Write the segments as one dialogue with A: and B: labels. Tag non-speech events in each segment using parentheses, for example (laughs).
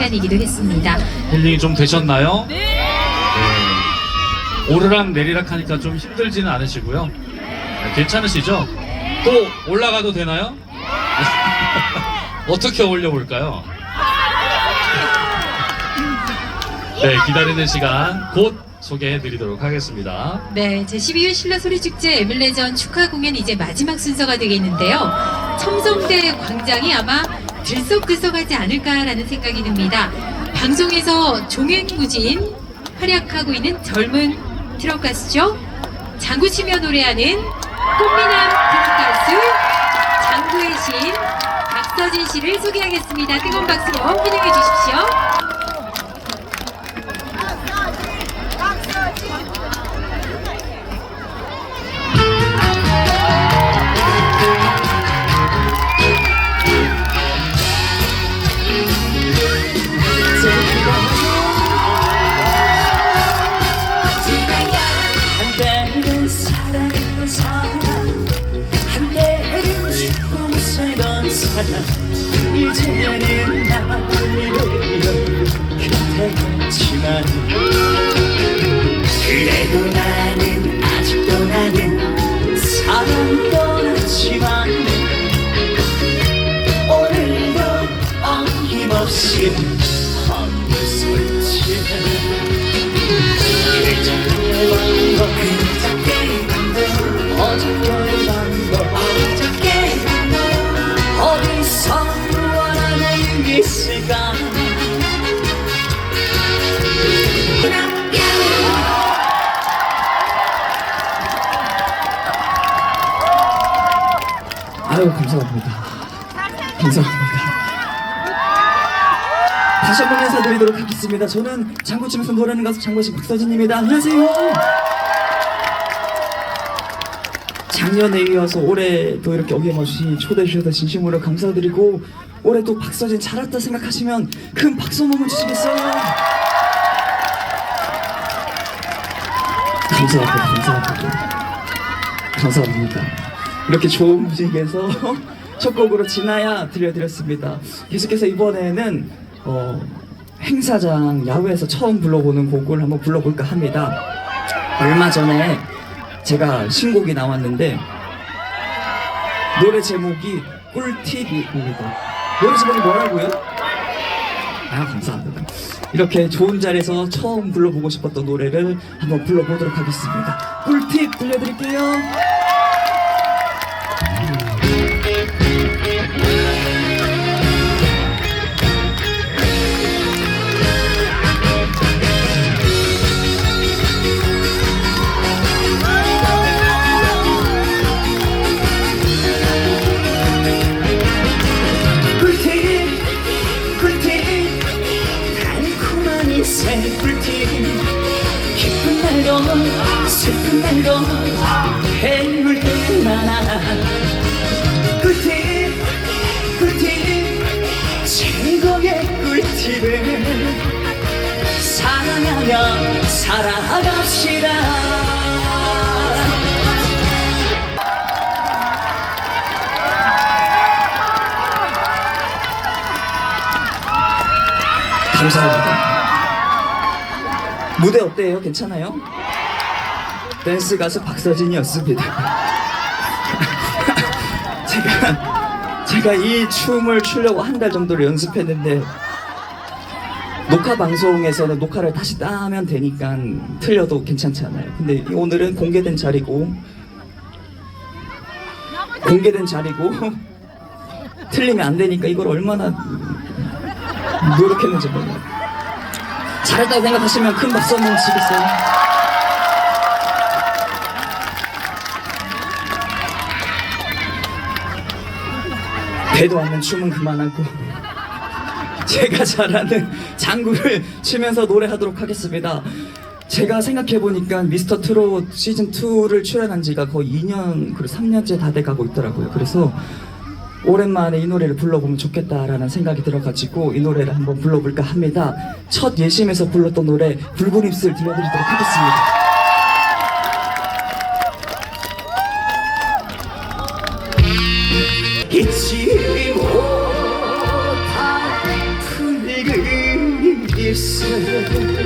A: 시간이기도 했습니다.
B: 힐링이 좀 되셨나요? 네. 오르락 내리락 하니까 좀 힘들지는 않으시고요. 네, 괜찮으시죠? 또 올라가도 되나요? (laughs) 어떻게 올려볼까요? 네, 기다리는 시간 곧 소개해 드리도록 하겠습니다.
A: 네, 제12회 신라 소리 축제 에밀레전 축하 공연 이제 마지막 순서가 되겠는데요. 첨성대 광장이 아마 들썩들썩하지 않을까라는 생각이 듭니다. 방송에서 종횡무진 활약하고 있는 젊은 트럭 가수죠. 장구 치며 노래하는 꽃미남 트럭 가수 장구의 신 박서진 씨를 소개하겠습니다. 뜨거운 박수로 환영해 주십시오.
C: 이제는 나를 그때였지만 그래도 나는 아직도 나는 사랑 떠났지만 오늘도 어김없이
D: 아유 감사합니다. 다시 한 번 인사드리도록 하겠습니다. 저는 장구 치면서 노래하는 가수 장구씨 박서진입니다. 안녕하세요. 작년에 이어서 올해도 이렇게 어김없이 초대해 주셔서 진심으로 감사드리고 올해 또 박서진 잘했다 생각하시면 큰 박수 한번 주시겠어요? 감사합니다. 감사합니다. 감사합니다. 이렇게 좋은 분위기에서 (laughs) 첫 곡으로 지나야 들려드렸습니다. 계속해서 이번에는 어, 행사장 야외에서 처음 불러보는 곡을 한번 불러볼까 합니다. 얼마 전에 제가 신곡이 나왔는데 노래 제목이 꿀팁입니다. 노래 제목이 뭐라고요? 아 감사합니다. 이렇게 좋은 자리에서 처음 불러보고 싶었던 노래를 한번 불러보도록 하겠습니다. 꿀팁 들려드릴게요.
C: 기쁜 날도 슬픈 날도 해물 때마다 꿀팁 꿀팁 최고의 꿀팁을 사랑하며 살아갑시다
D: 감사합니다. 무대 어때요? 괜찮아요? 댄스 가수 박서진이었습니다. (laughs) 제가 제가 이 춤을 추려고 한 달 정도를 연습했는데 녹화 방송에서는 녹화를 다시 따면 되니까 틀려도 괜찮잖아요. 근데 오늘은 공개된 자리고 공개된 자리고 (laughs) 틀리면 안 되니까 이걸 얼마나 노력했는지 몰라요. 잘했다고 생각하시면 큰 박수 한번 치겠어요? 되도 않는 춤은 그만하고 제가 잘하는 장구를 치면서 노래하도록 하겠습니다. 제가 생각해보니까 미스터 트롯 시즌2를 출연한 지가 거의 2년, 그리고 3년째 다 돼가고 있더라고요. 그래서 오랜만에 이 노래를 불러보면 좋겠다라는 생각이 들어가지고 이 노래를 한번 불러볼까 합니다. 첫 예심에서 불렀던 노래 붉은 입술 들려드리도록 하겠습니다.
C: 잊지 못할
D: 붉은 입술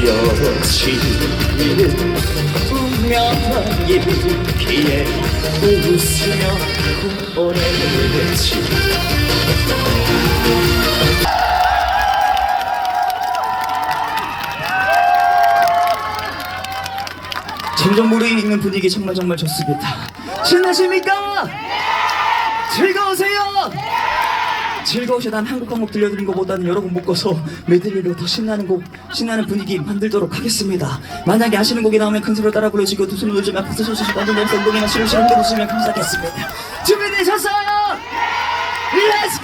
D: 헤어지는 운명의 길에 웃으며 보내지
C: 점점 무르익는 분위기 정말 정말 좋습니다. 신나십니까? 즐거우세요? 즐거우시다면 한국 한곡 들려드린 것보다는 여러분 묶어서 메들리로 더 신나는 곡, 신나는 분위기 만들도록 하겠습니다. 만약에 아시는 곡이 나오면 큰 소리로 따라 부르시고 두 손을 요즘 앞에서 서주시고 완전 내면서 엉덩이나 시름시름 흔들어 주시면 감사하겠습니다. 준비되셨어요? 렛츠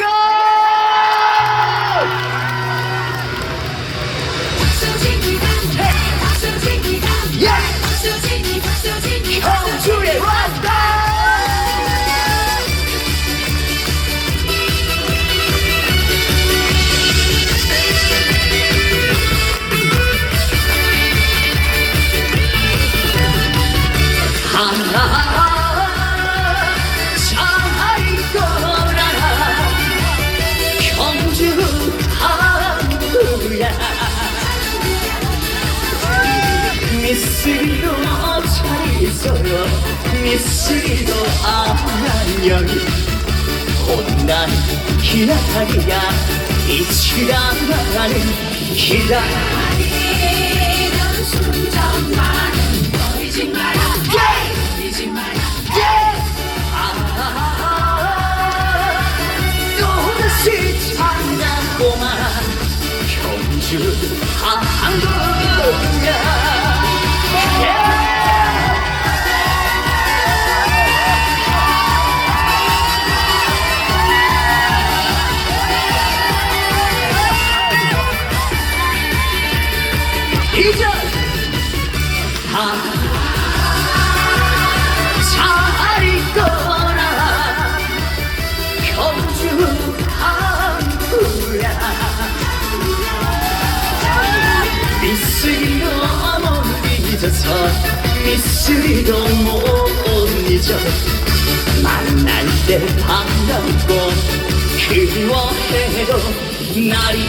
D: 미스리도 안녕히 혼난 기다리야 이치라가는 기다리는 순정만은 버리지 마라 버리지 마라 또다시 찾아보만 경주 항구야 이제 다잘 있거라. 경주 항구야 미스리도 못 잊어서 미스리도 못 잊어 만날 때 반갑고 그리워해도 날이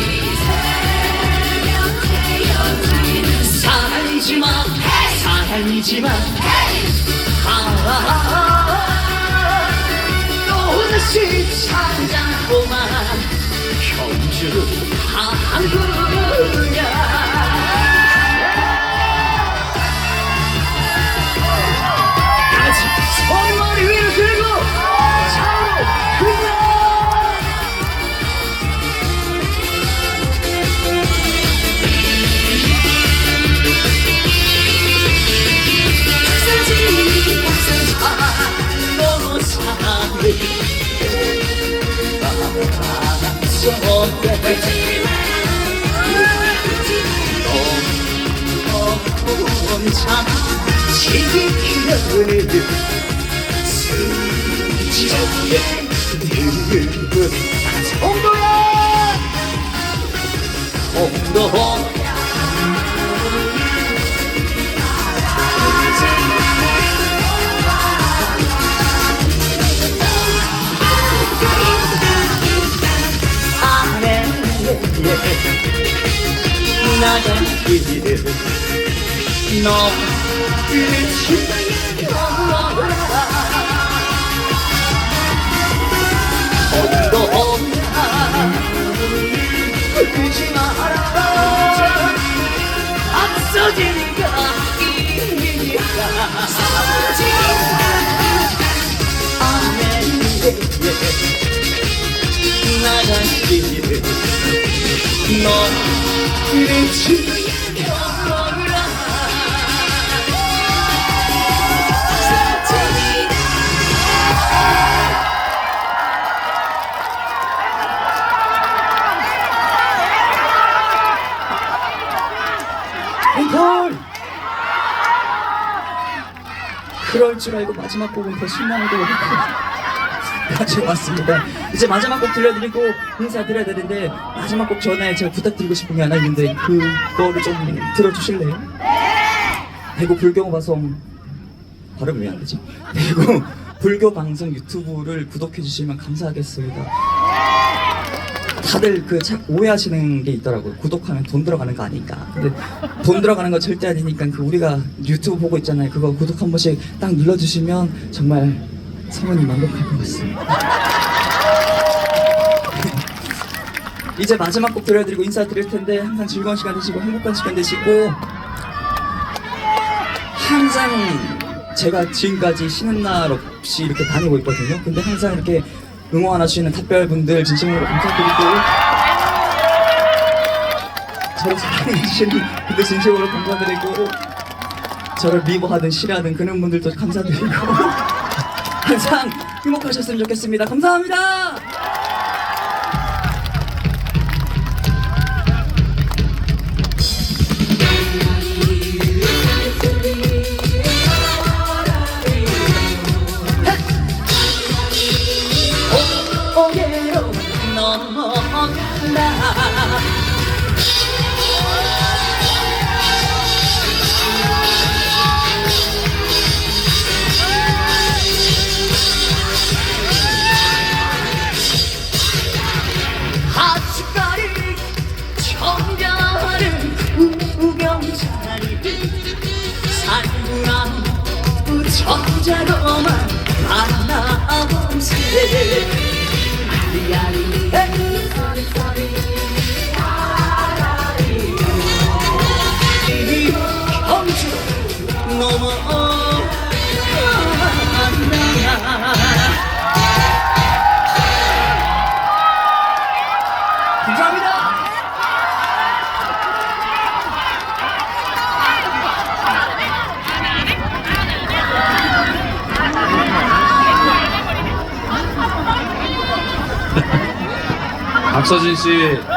D: 살지마 살지마 아 또다시 찾아보마 경주 항구야 혼자 지키려는 스쳐게 들고 홍도야 홍도 안 나간 길을 너를 지켜라 혼도 없나 울지 마라 앞서지가 이니까 안에
C: 앵콜! 그럴 줄 알고 마지막 곡은 더 신나는 곡을 가지고 왔습니다. 이제 마지막 곡 들려드리고 인사 드려야 되는데 마지막 곡 전에 제가 부탁드리고 싶은 게 하나 있는데 그거를 좀 들어주실래요? 대구 불경방송
D: 발음이 왜안 되지? 그리고 불교 방송 유튜브를 구독해 주시면 감사하겠습니다. 다들 그참 오해하시는 게 있더라고요. 구독하면 돈 들어가는 거 아닐까. 근데 돈 들어가는 거 절대 아니니까 그 우리가 유튜브 보고 있잖아요. 그거 구독 한 번씩 딱 눌러주시면 정말 성은이 만족할 것 같습니다. (laughs) 이제 마지막 곡 들려드리고 인사드릴 텐데 항상 즐거운 시간 되시고 행복한 시간 되시고 항상 제가 지금까지 쉬는 날 없이 이렇게 다니고 있거든요. 근데 항상 이렇게 응원해주시는 탑별분들 진심으로 감사드리고 저를 사랑해주시는 분들 진심으로 감사드리고 저를 미워하든 싫어하든 그런 분들도 감사드리고 (laughs) 항상 행복하셨으면 좋겠습니다. 감사합니다.
C: 만
B: 박서진 씨